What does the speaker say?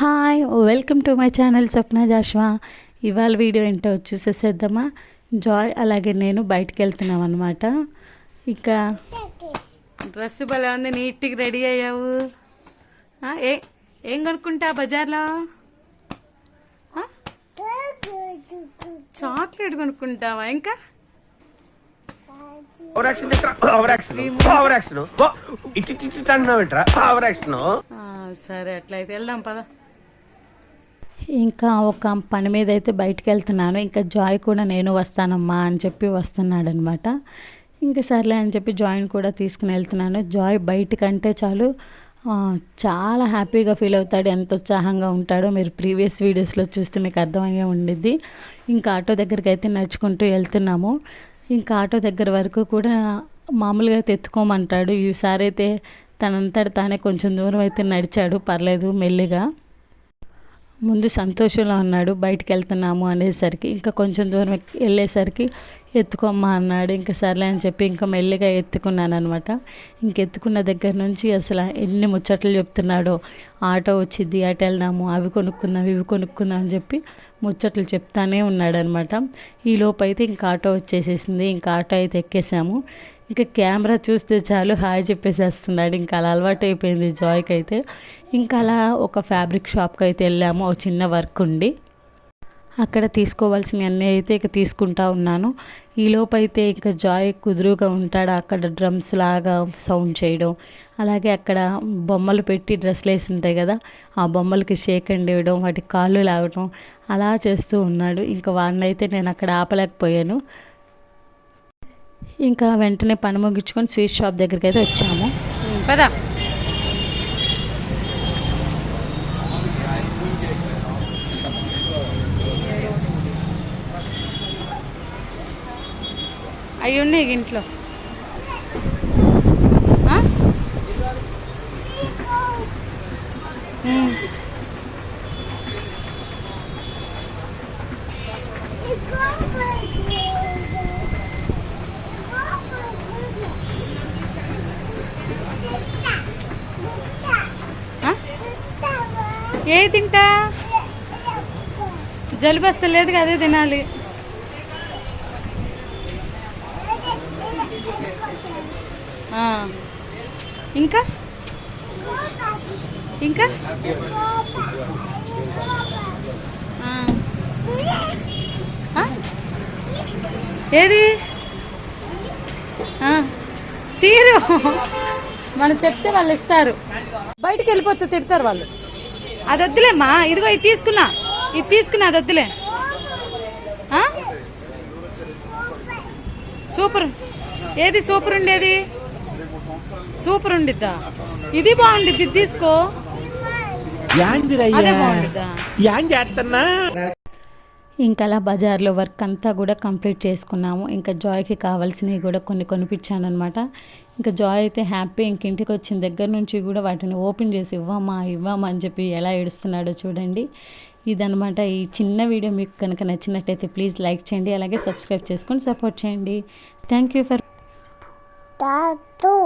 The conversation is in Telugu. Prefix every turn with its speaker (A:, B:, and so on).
A: Hi welcome to my channel Swapna Joshua. ఇవాళ వీడియో ఏంటో చూసేసేద్దామా? జాయ్ అలాగే నేను బయటికి వెళ్తున్నాం అనమాట ఇంకా డ్రెస్ భలే ఉంది నీట్గా రెడీ అయ్యావు. ఆ, ఏ ఏం కొనుక్కుంటా బజార్లో? చాక్లెట్ కొనుక్కుంటావా ఇంకా?
B: Over action over action over action ఇటు ఇటు ఇటు అంటున్నావు ఏంట్రా ఓవర్ యాక్షన్
A: ఆ, సరే అట్లయితే వెళ్దాం పద. ఇంకా ఒక పని మీద అయితే బయటకు వెళ్తున్నాను ఇంకా జాయ్ కూడా నేను వస్తానమ్మా అని చెప్పి వస్తున్నాడు అనమాట ఇంకా సర్లే అని చెప్పి జాయిన్ కూడా తీసుకుని వెళ్తున్నాను. జాయ్ బయటకంటే చాలు చాలా హ్యాపీగా ఫీల్ అవుతాడు. ఎంత ఉత్సాహంగా ఉంటాడో మీరు ప్రీవియస్ వీడియోస్లో చూస్తే మీకు అర్థమయ్యే ఉండిద్ది. ఇంకా ఆటో దగ్గరికి అయితే నడుచుకుంటూ వెళ్తున్నాము. ఇంకా ఆటో దగ్గర వరకు కూడా మామూలుగా తెత్తుకోమంటాడు ఈసారి అయితే తనంతట తానే కొంచెం దూరం అయితే నడిచాడు. పర్లేదు మెల్లిగా. ముందు సంతోషంలో ఉన్నాడు బయటికి వెళ్తున్నాము అనేసరికి ఇంకా కొంచెం దూరం వెళ్ళేసరికి ఎత్తుకోమ్మా అన్నాడు ఇంకా సర్లే అని చెప్పి ఇంకా మెల్లిగా ఎత్తుకున్నాను అనమాట ఇంకెత్తుకున్న దగ్గర నుంచి అసలు ఎన్ని ముచ్చట్లు చెప్తున్నాడో ఆటో వచ్చింది అటు వెళ్దాము అవి కొనుక్కుందాం ఇవి కొనుక్కుందాం అని చెప్పి ముచ్చట్లు చెప్తానే ఉన్నాడనమాట ఈలోపు ఈ అయితే ఇంకా ఆటో వచ్చేసేసింది ఇంకా ఆటో అయితే ఎక్కేసాము. ఇంకా కెమెరా చూస్తే చాలు హాయ్ చెప్పేసేస్తున్నాడు. ఇంకా అలా అలవాటు అయిపోయింది జాయ్కి అయితే ఇంకా అలా ఒక ఫ్యాబ్రిక్ షాప్కి అయితే వెళ్ళాము. ఒక చిన్న వర్క్ ఉండి అక్కడ తీసుకోవాల్సిన అన్నీ అయితే ఇక తీసుకుంటా ఉన్నాను. ఈ అయితే ఇంకా జాయ్ కుదురుగా ఉంటాడు. అక్కడ డ్రమ్స్ లాగా సౌండ్ చేయడం. అలాగే అక్కడ బొమ్మలు పెట్టి డ్రెస్లు వేసి ఉంటాయి కదా ఆ బొమ్మలకి షేక్ అండ్ ఇవ్వడం వాటి కాళ్ళు లాగడం అలా చేస్తూ ఉన్నాడు. ఇంకా వాడిని అయితే నేను అక్కడ ఆపలేకపోయాను. ఇంకా వెంటనే పని ముగించుకొని స్వీట్ షాప్ దగ్గరికి అయితే వచ్చాము.
C: పదా. అవి ఉన్నాయి ఇంట్లో. ఆ? ఏ తింటా? జలుబు వస్తలేదు అదే తినాలి. ఇంకా? ఇంకా? ఏది? తీరు. మనం చెప్తే వాళ్ళు ఇస్తారు. బయటికి వెళ్ళిపోతే తిడతారు వాళ్ళు. అది వద్దులేమ్మా. ఇదిగో ఇది తీసుకున్నా. ఇది తీసుకున్నా అది వద్దులే? సూపర్. ఏది సూపర్ ఉండేది? సూపర్ ఉండిద్దా? ఇది బాగుండిద్ది తీసుకో. అదే బాగుండిద్దా?
A: ఇంకా అలా బజార్లో వర్క్ అంతా కూడా కంప్లీట్ చేసుకున్నాము. ఇంకా జాయ్కి కావాల్సినవి కూడా కొన్ని కొనిపించాను అనమాట ఇంకా జాయ్ అయితే హ్యాపీ ఇంక ఇంటికి వచ్చిన దగ్గర నుంచి కూడా వాటిని ఓపెన్ చేసి ఇవ్వమా ఇవ్వమా అని చెప్పి ఎలా ఏడుస్తున్నాడో చూడండి. ఇదనమాట ఈ చిన్న వీడియో మీకు కనుక నచ్చినట్టయితే ప్లీజ్ లైక్ చేయండి అలాగే సబ్స్క్రైబ్ చేసుకొని సపోర్ట్ చేయండి. Thank you for
D: Tattoo.